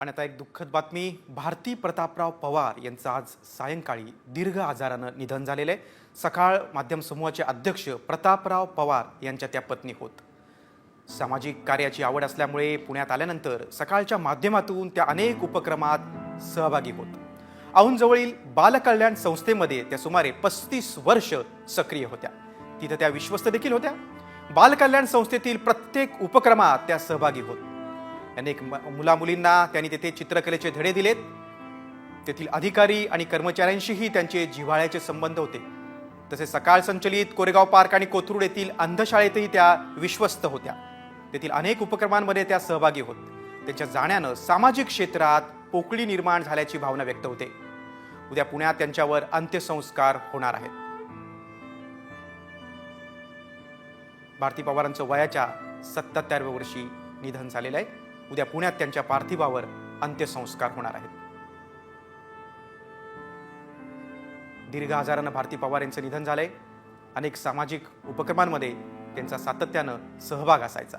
आणि आता एक दुःखद बातमी. भारती प्रतापराव पवार यांचं आज सायंकाळी दीर्घ आजारानं निधन झालेलं आहे. सकाळ माध्यम समूहाचे अध्यक्ष प्रतापराव पवार यांच्या त्या पत्नी होत. सामाजिक कार्याची आवड असल्यामुळे पुण्यात आल्यानंतर सकाळच्या माध्यमातून त्या अनेक उपक्रमात सहभागी होत. औंधजवळील बालकल्याण संस्थेमध्ये त्या सुमारे पस्तीस वर्ष सक्रिय होत्या. तिथं त्या विश्वस्त देखील होत्या. बालकल्याण संस्थेतील प्रत्येक उपक्रमात त्या सहभागी होत. अनेक म- मुलामुलींना त्यांनी तेथे चित्रकलेचे धडे दिलेत. तेथील अधिकारी आणि कर्मचाऱ्यांशीही त्यांचे जिव्हाळ्याचे संबंध होते. तसे सकाळ संचलित कोरेगाव पार्क आणि कोथरूड येथील अंधशाळेतही त्या विश्वस्त होत्या. तेथील अनेक उपक्रमांमध्ये त्या सहभागी होत. त्यांच्या जाण्यानं सामाजिक क्षेत्रात पोकळी निर्माण झाल्याची भावना व्यक्त होते. उद्या पुण्यात त्यांच्यावर अंत्यसंस्कार होणार आहेत. भारती पवारांचं वयाच्या सत्याहत्तरव्या वर्षी निधन झालेलं आहे. उद्या पुण्यात त्यांच्या पार्थिवावर अंत्यसंस्कार होणार आहेत. दीर्घ आजारानं भारती पवार यांचं निधन झालंय. अनेक सामाजिक उपक्रमांमध्ये त्यांचा सातत्यानं सहभाग असायचा.